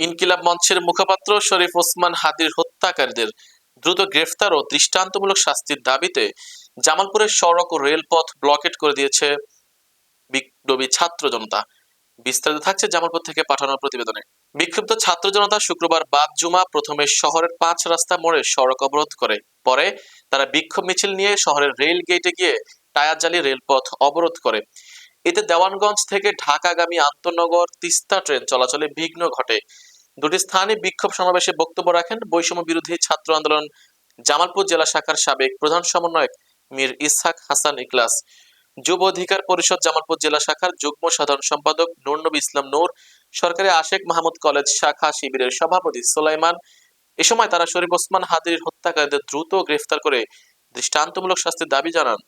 ইনকিলাব মঞ্চের মুখপাত্র শরীফ ওসমান হাদির হত্যাকারীদের দ্রুত গ্রেফতার ও দৃষ্টান্তমূলক শাস্তির দাবিতে জামালপুরের সড়ক ও রেলপথ ব্লকেট করে দিয়েছে বিপ্লবী ছাত্র জনতা। বিস্তারিত থাকছে জামালপুর থেকে পাঠানোর প্রতিবেদনে। বিক্ষুব্ধ ছাত্র জনতা শুক্রবার বাদ জুমা প্রথমে শহরের পাঁচ রাস্তা মোড়ে সড়ক অবরোধ করে। পরে তারা বিক্ষোভ মিছিল নিয়ে শহরের রেল গেটে গিয়ে টায়ার জ্বালিয়ে রেলপথ অবরোধ করে। এতে দেওয়ানগঞ্জ থেকে ঢাকাগামী আন্তনগর তিস্তা ট্রেন চলাচলে বিঘ্ন ঘটে। দুটি স্থানে বিক্ষোভ সমাবেশে বক্তব্য রাখেন বৈষম্য বিরোধী ছাত্র আন্দোলন জামালপুর জেলা শাখার সাবেক প্রধান সমন্বয়ক মীর ইসহাক হাসান ইকলাস যুব অধিকার পরিষদ জামালপুর জেলা শাখার যুগ্ম সাধারণ সম্পাদক নুরনবী ইসলাম নূর, সরকারি আশেক মাহমুদ কলেজ শাখা শিবিরের সভাপতি সোলাইমান। এ সময় তারা শরীফ ওসমান হাদির হত্যাকারীদের দ্রুত গ্রেফতার করে দৃষ্টান্তমূলক শাস্তির দাবি জানান।